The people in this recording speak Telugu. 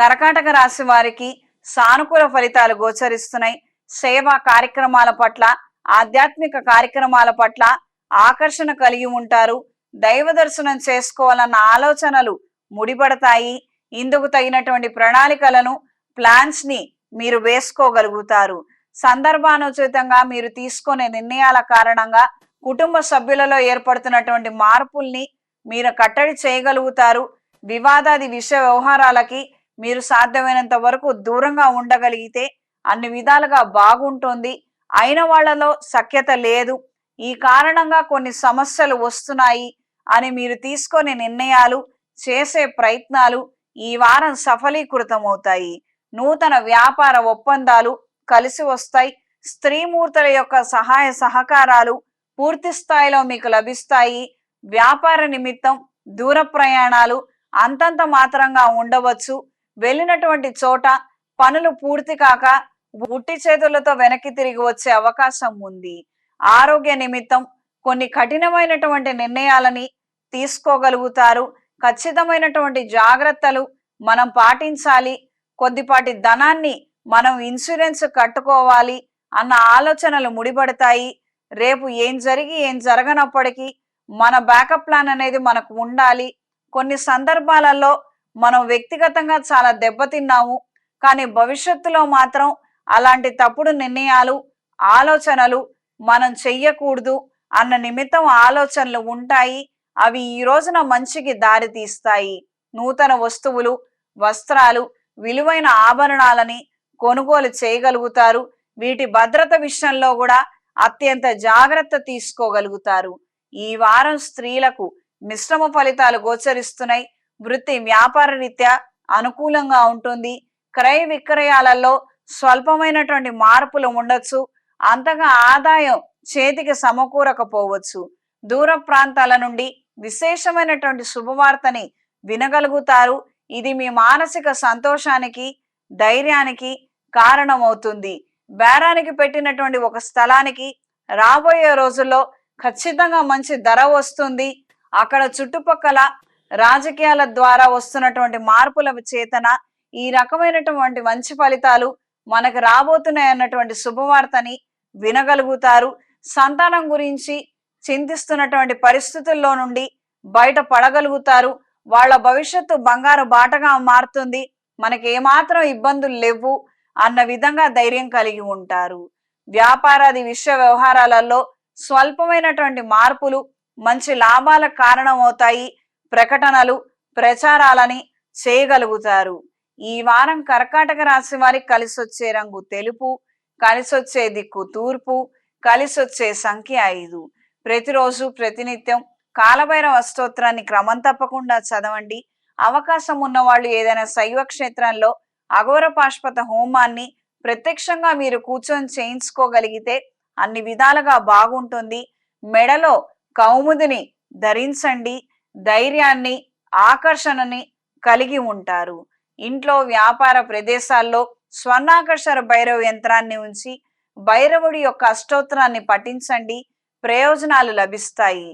కర్కాటక రాశి వారికి సానుకూల ఫలితాలు గోచరిస్తున్నాయి. సేవా కార్యక్రమాల పట్ల ఆధ్యాత్మిక కార్యక్రమాల పట్ల ఆకర్షణ కలిగి ఉంటారు. దైవ దర్శనం చేసుకోవాలన్న ఆలోచనలు ముడిపడతాయి. ఇందుకు తగినటువంటి ప్రణాళికలను ప్లాన్స్ని మీరు వేసుకోగలుగుతారు. సందర్భానుచితంగా మీరు తీసుకునే నిర్ణయాల కారణంగా కుటుంబ సభ్యులలో ఏర్పడుతున్నటువంటి మార్పుల్ని మీరు కట్టడి చేయగలుగుతారు. వివాదాది విషయ వ్యవహారాలకి మీరు సాధ్యమైనంత వరకు దూరంగా ఉండగలిగితే అన్ని విధాలుగా బాగుంటుంది. అయిన వాళ్ళలో సఖ్యత లేదు. ఈ కారణంగా కొన్ని సమస్యలు వస్తున్నాయి అని మీరు తీసుకునే నిర్ణయాలు చేసే ప్రయత్నాలు ఈ వారం సఫలీకృతమవుతాయి. నూతన వ్యాపార ఒప్పందాలు కలిసి వస్తాయి. స్త్రీమూర్తుల యొక్క సహాయ సహకారాలు పూర్తి స్థాయిలో మీకు లభిస్తాయి. వ్యాపార నిమిత్తం దూర ప్రయాణాలు అంతంత మాత్రంగా ఉండవచ్చు. వెళ్ళినటువంటి చోట పనులు పూర్తి కాక ఉట్టి చేతులతో వెనక్కి తిరిగి వచ్చే అవకాశం ఉంది. ఆరోగ్య నిమిత్తం కొన్ని కఠినమైనటువంటి నిర్ణయాలని తీసుకోగలుగుతారు. ఖచ్చితమైనటువంటి జాగ్రత్తలు మనం పాటించాలి. కొద్దిపాటి ధనాన్ని మనం ఇన్సూరెన్స్ కట్టుకోవాలి అన్న ఆలోచనలు ముడిపడతాయి. రేపు ఏం జరిగి ఏం జరగనప్పటికీ మన బ్యాకప్ ప్లాన్ అనేది మనకు ఉండాలి. కొన్ని సందర్భాలలో మనం వ్యక్తిగతంగా చాలా దెబ్బతిన్నాము కానీ భవిష్యత్తులో మాత్రం అలాంటి తప్పుడు నిర్ణయాలు ఆలోచనలు మనం చెయ్యకూడదు అన్న నిమిత్తం ఆలోచనలు ఉంటాయి. అవి ఈ రోజున మంచికి దారి తీస్తాయి. నూతన వస్తువులు వస్త్రాలు విలువైన ఆభరణాలని కొనుగోలు చేయగలుగుతారు. వీటి భద్రత విషయంలో కూడా అత్యంత జాగ్రత్త తీసుకోగలుగుతారు. ఈ వారం స్త్రీలకు మిశ్రమ ఫలితాలు గోచరిస్తున్నాయి. వృత్తి వ్యాపార రీత్యా అనుకూలంగా ఉంటుంది. క్రయ విక్రయాలలో స్వల్పమైనటువంటి మార్పులు ఉండొచ్చు. అంతగా ఆదాయం చేతికి సమకూరకపోవచ్చు. దూర ప్రాంతాల నుండి విశేషమైనటువంటి శుభవార్తని వినగలుగుతారు. ఇది మీ మానసిక సంతోషానికి ధైర్యానికి కారణమవుతుంది. బేరానికి పెట్టినటువంటి ఒక స్థలానికి రాబోయే రోజుల్లో ఖచ్చితంగా మంచి ధర వస్తుంది. అక్కడ చుట్టుపక్కల రాజకీయాల ద్వారా వస్తున్నటువంటి మార్పుల చేతన ఈ రకమైనటువంటి మంచి ఫలితాలు మనకు రాబోతున్నాయి అన్నటువంటి శుభవార్తని వినగలుగుతారు. సంతానం గురించి చింతిస్తున్నటువంటి పరిస్థితుల్లో నుండి బయట పడగలుగుతారు. వాళ్ళ భవిష్యత్తు బంగారు బాటగా మారుతుంది. మనకి ఏమాత్రం ఇబ్బందులు లేవు అన్న విధంగా ధైర్యం కలిగి ఉంటారు. వ్యాపారాది విషయ వ్యవహారాలలో స్వల్పమైనటువంటి మార్పులు మంచి లాభాల కారణమవుతాయి. ప్రకటనలు ప్రచారాలని చేయగలుగుతారు. ఈ వారం కర్కాటక రాశి వారికి కలిసి వచ్చే రంగు తెలుపు కలిసి వచ్చే దిక్కు తూర్పు కలిసి వచ్చే సంఖ్య ఐదు. ప్రతిరోజు ప్రతినిత్యం కాలభైరవ స్తోత్రాన్ని క్రమం తప్పకుండా చదవండి. అవకాశం ఉన్నవాళ్ళు ఏదైనా శైవ క్షేత్రంలో అఘోర పాష్పత హోమాన్ని ప్రత్యక్షంగా మీరు కూర్చొని చేయించుకోగలిగితే అన్ని విధాలుగా బాగుంటుంది. మెడలో కౌముదిని ధరించండి. ధైర్యాన్ని ఆకర్షణని కలిగి ఉంటారు. ఇంట్లో వ్యాపార ప్రదేశాల్లో స్వర్ణాకర్షణ భైరవ యంత్రాన్ని ఉంచి భైరవుడి యొక్క అష్టోత్తరాన్ని పఠించండి. ప్రయోజనాలు లభిస్తాయి.